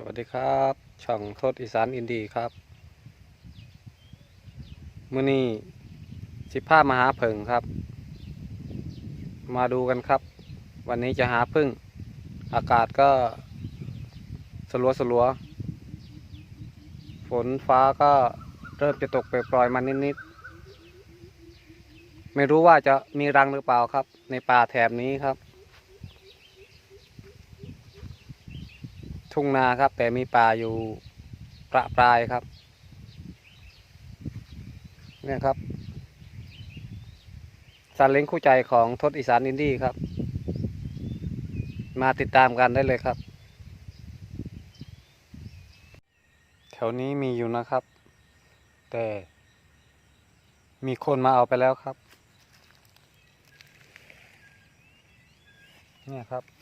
สวัสดีครับ ช่องโทษอีสานอินดีครับมือนี้สิผ้ามาหาเผิงครับ มาดูกันครับ วันนี้จะหาพึ่ง อากาศก็สลัวสลัวฝนฟ้าก็เริ่มจะตกปล่อยๆมานิดๆไม่รู้ว่าจะมีรังหรือเปล่าครับ ในป่าแถบนี้ครับ ทุ่งนาครับ แต่มีป่าอยู่ประปรายครับ เนี่ยครับซาเล้งคู่ใจของทศอีสานอินดี้ครับ มาติดตามกันได้เลยครับ แถวนี้มีอยู่นะครับ แต่มีคนมาเอาไปแล้วครับ เนี่ยครับ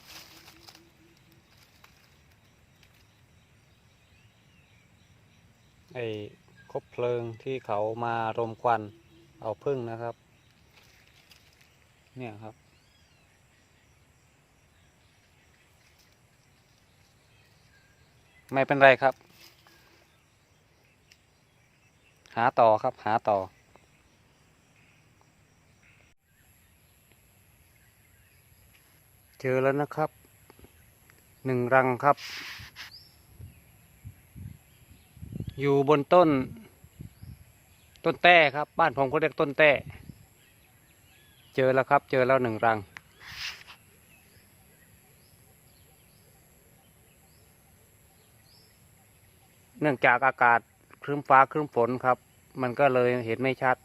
ไอ้คบเพลิงที่เขามารมควันเอาพึ่งนะครับ เนี่ยครับ ไม่เป็นไรครับ หาต่อครับหาต่อเจอแล้วนะครับหนึ่งรังครับ อยู่บนต้น ต้นแต้ครับ บ้านผมเขาเรียกต้นแต้ เจอแล้วครับ เจอแล้วหนึ่งรัง เนื่องจากอากาศครึ้มฟ้าครึ้มฝนครับ มันก็เลยเห็นไม่ชัด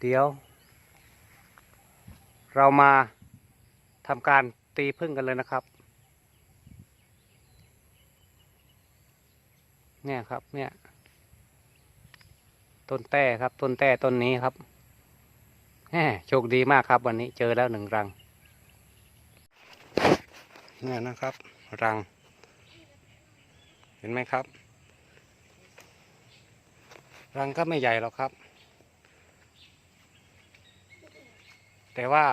เดี๋ยว เรามาทำการตีพึ่งกันเลยนะครับ เนี่ยครับ เนี่ย ต้นแต้ครับ ต้นแต้ต้นนี้ครับแหมโชคดีมากครับ วันนี้เจอแล้วหนึ่งรัง เนี่ยนะครับ รัง เห็นไหมครับ รังก็ไม่ใหญ่หรอกครับ แต่ว่า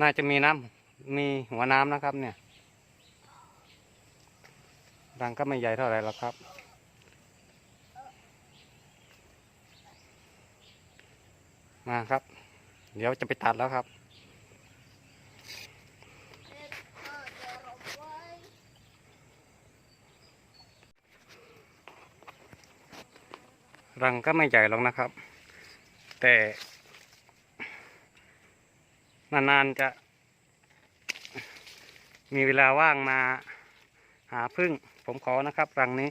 น่าจะมีน้ำมีหัวน้ำนะครับ เนี่ย รังก็ไม่ใหญ่เท่าไหร่หรอกครับ มาครับ เดี๋ยวจะไปตัดแล้วครับรังก็ไม่ใหญ่หรอกนะครับ แต่ นานๆจะ มีเวลาว่างมาาพึ่งผมขอนะครับรังนี้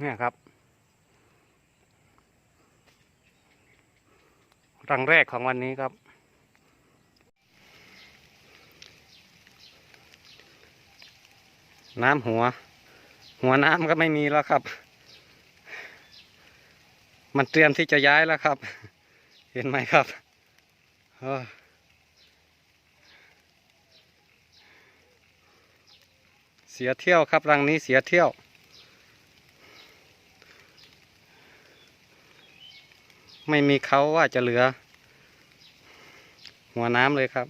เนี่ยครับ รังแรกของวันนี้ครับน้ำหัว หัวน้ำก็ไม่มีแล้วครับ มันเตรียมที่จะย้ายแล้วครับ เห็นไหมครับเสียเที่ยวครับรังนี้เสียเที่ยว ไม่มีเขาว่าจะเหลือ หัวน้ำเลยครับ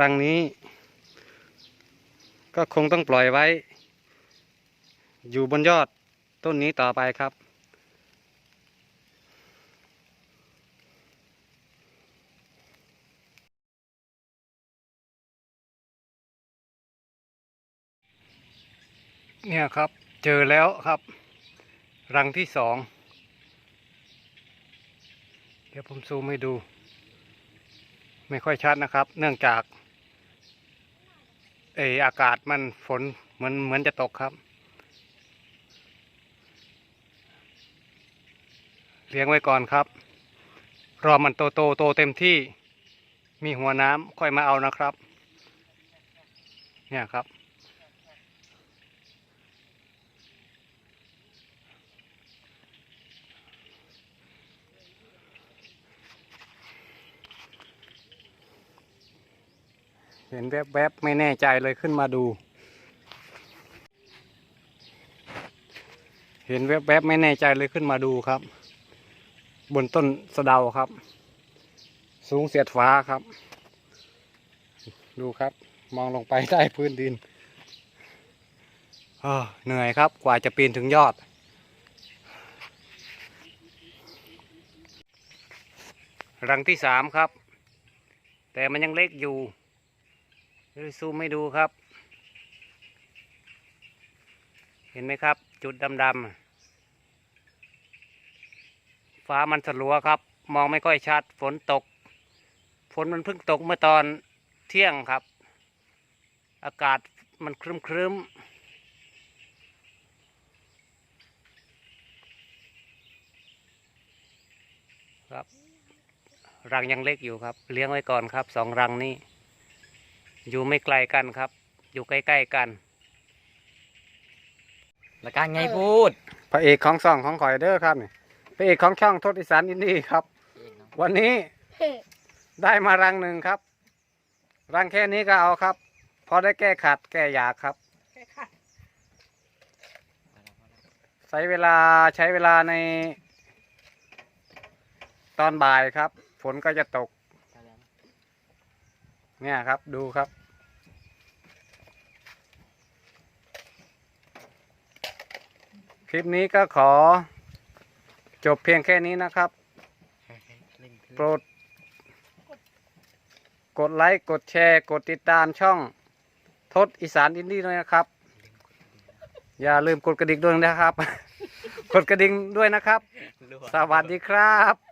รังนี้ ก็คงต้องปล่อยไว้ อยู่บนยอดต้นนี้ต่อไปครับ เนี่ยครับเจอแล้วครับ รังที่สอง เดี๋ยวผมซูมให้ดู ไม่ค่อยชัดนะครับ เนื่องจาก เอออากาศมันฝนเหมือนเหมือนจะตกครับ เลี้ยงไว้ก่อนครับ รอมันโตโตโตเต็มที่ มีหัวน้ำค่อยมาเอานะครับ เนี่ยครับ เห็นแวบๆไม่แน่ใจเลยขึ้นมาดู เห็นแวบๆไม่แน่ใจเลยขึ้นมาดูครับ บนต้นสะเดาครับ สูงเสียดฟ้าครับ ดูครับ มองลงไปใต้พื้นดินเอ้อเหนื่อยครับกว่าจะปีนถึงยอด รังที่สามครับ แต่มันยังเล็กอยู่ เลยซูมให้ดูครับ เห็นไหมครับ จุดดำๆฟ้ามันสลัวครับ มองไม่ค่อยชัด ฝนตก ฝนมันเพิ่งตกเมื่อตอนเที่ยงครับ อากาศมันครึ้มครึ้มๆครับ รังยังเล็กอยู่ครับ เลี้ยงไว้ก่อนครับสองรังนี้ อยู่ไม่ไกลกันครับ อยู่ใกล้ๆกัน แล้วการไงพูดพระเอกของซ่องของข่อยเด้อครับนี่พระเอกของช่องทศอีสานอินดี้ครับ วันนี้ได้มารังหนึ่งครับ รังแค่นี้ก็เอาครับ พอได้แก้ขัดแก้อยากครับ ใช้เวลาใช้เวลาใน ตอนบ่ายครับ ฝนก็จะตก เนี่ยครับดูครับ คลิปนี้ก็ขอ จบเพียงแค่นี้นะครับ โปรด กดไลค์กดแชร์ กดติดตามช่องทศอีสานอินดี้ด้วยนะครับ อย่าลืมกดกระดิ่งด้วยนะครับ กดกระดิ่งด้วยนะครับ สวัสดีครับ